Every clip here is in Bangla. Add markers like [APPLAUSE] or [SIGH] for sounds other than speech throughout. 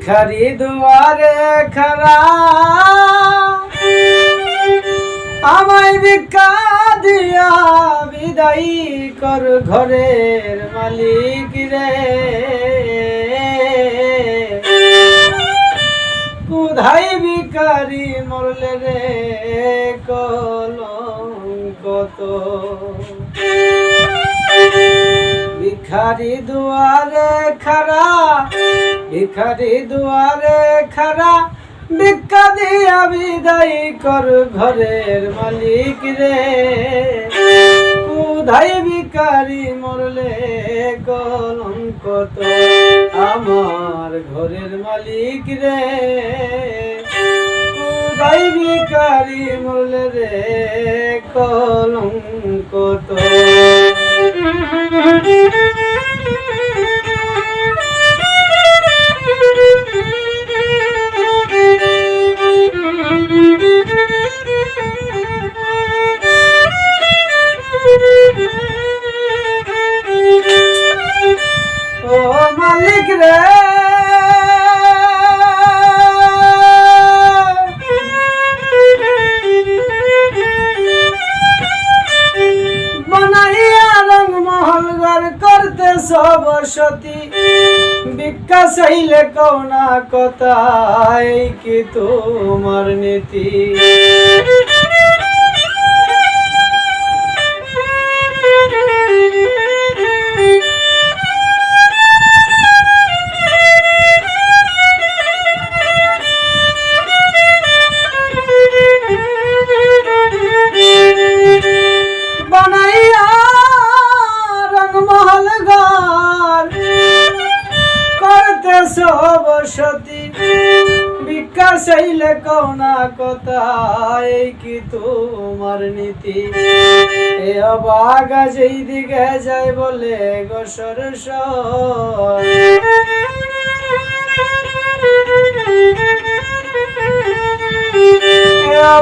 ভিখারি দুয়ারে খারা। আমায় ভিক্ষা দিয়া বিদায়ী কর ঘরের মালিক রে। কোথায় ভিখারি মরলে রে কলঙ্ক তো? ভিখারি দুয়ারে খারা। ভিখারি দুয়ারে খারা ভিক্ষা দিয়া বিদায় কর ঘরের মালিক রে। কোথায় ভিখারি মরলে কলঙ্ক আমার ঘরের মালিক রে। কোথায় ভিখারি মরলে রে কলঙ্ক তো ও মালিক রে। বানাইয়া রং মহল ঘর করতে সব সতী। ভিক্ষা চাইলে কৌনা কথাই কি তোমার নীতি? ভিক্ষা চাইলে কৌনা কথাই কি তোমার নীতি? এ যেই দিকে যায় বলে গোসর সর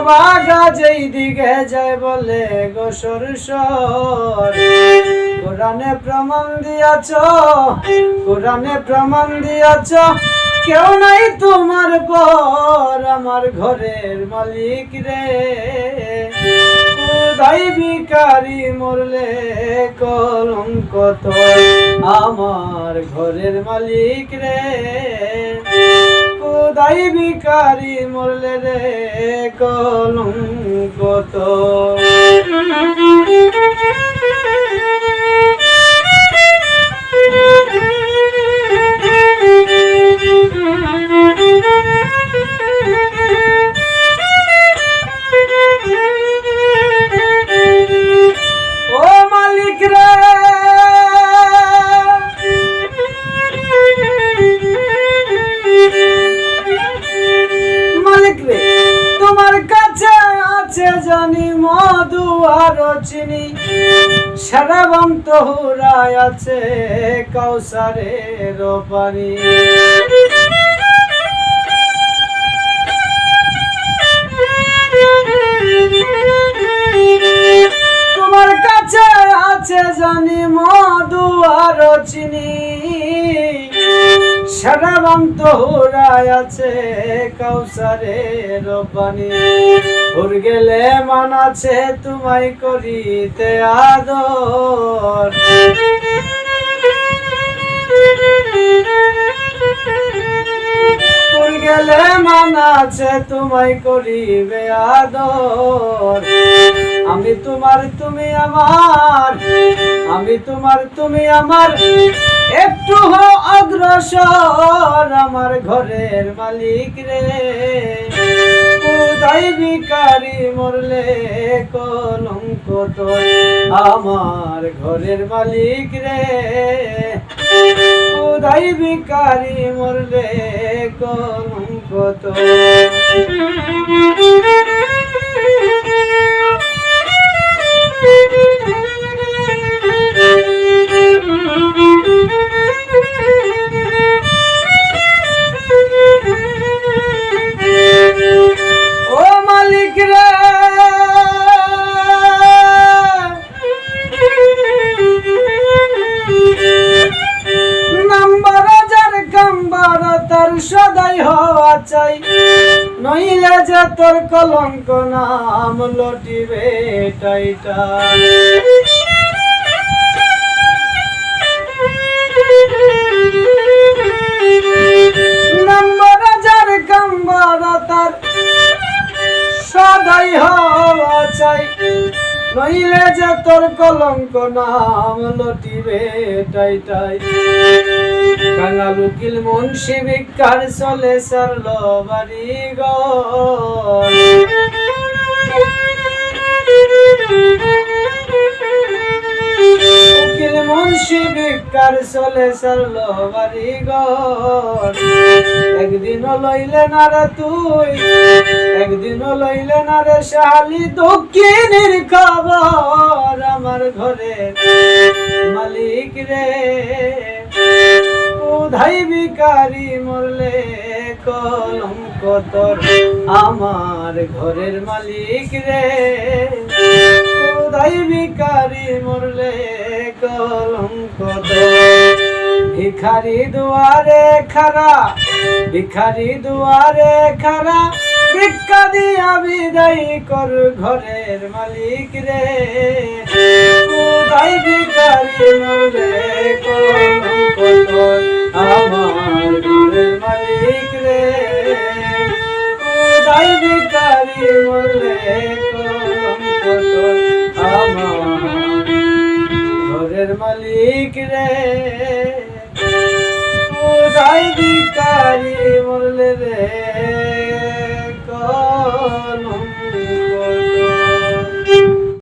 বাগা যেই দিকে যায় বলে গোসর সর কোরআনে প্রমাণ দিয়াছ, কোরআনে প্রমাণ দিয়াছ কেউ নাই তোমার পর আমার ঘরের মালিক রে। কোদাই ভিকারি মরলে কলঙ্ক তো আমার ঘরের মালিক রে। কোদাই ভিকারি মরলে রে কলঙ্ক তো আছে মধু আর চিনি। সারা বন্ত হুরায় আছে কৌসারের পানি তোমার কাছে আছে জানি মধু আর চিনি। সারাবন্ত হুরায় আছে কাউসারে রব্বানি উর গেলে মান আছে তোমায় করিতে আদর। [LAUGHS] গেলে মান আছে তোমায় করিবে আদর। আমি তোমার, তুমি আমার। আমি তোমার, তুমি আমার। একটু হো অগ্রসর আমার ঘরের মালিক রে। ভিকারি মরলে কলঙ্ক আমার ঘরের মালিক রে। কোদাই ভিকারি মরলে কলঙ্ক তো চাই। নইলে যে তোর কলঙ্ক নাম লটিবে টাইটাই নম্বর সদাই হওয়া চাই। নইলে যে তোর কলঙ্ক নাম লটিবে, টাই কাঙাল উকিল মুন্সি ভিক্ষার চলে সারল বাড়ি ঘর। ভিক্ষার চলে সারল বাড়ি। একদিন লইলে না রে তুই, একদিন লইলে না রে শালি। দক্ষিণের খবর আমার ঘরে মালিক রে। কোধাই বিকারি মরলে কলঙ্ক আমার ঘরের মালিক রে। কোধাই বিকারি মরলে কলঙ্ক ভিখারি দুয়ারে খারা, ভিখারি দুয়ারে খারা, ভিক্ষা দিয়া বিদায় কর ঘরের মালিক রে। কোথায় ভিখারি মরে মালিক রে। ও দায় ভিকারি মরলে রে।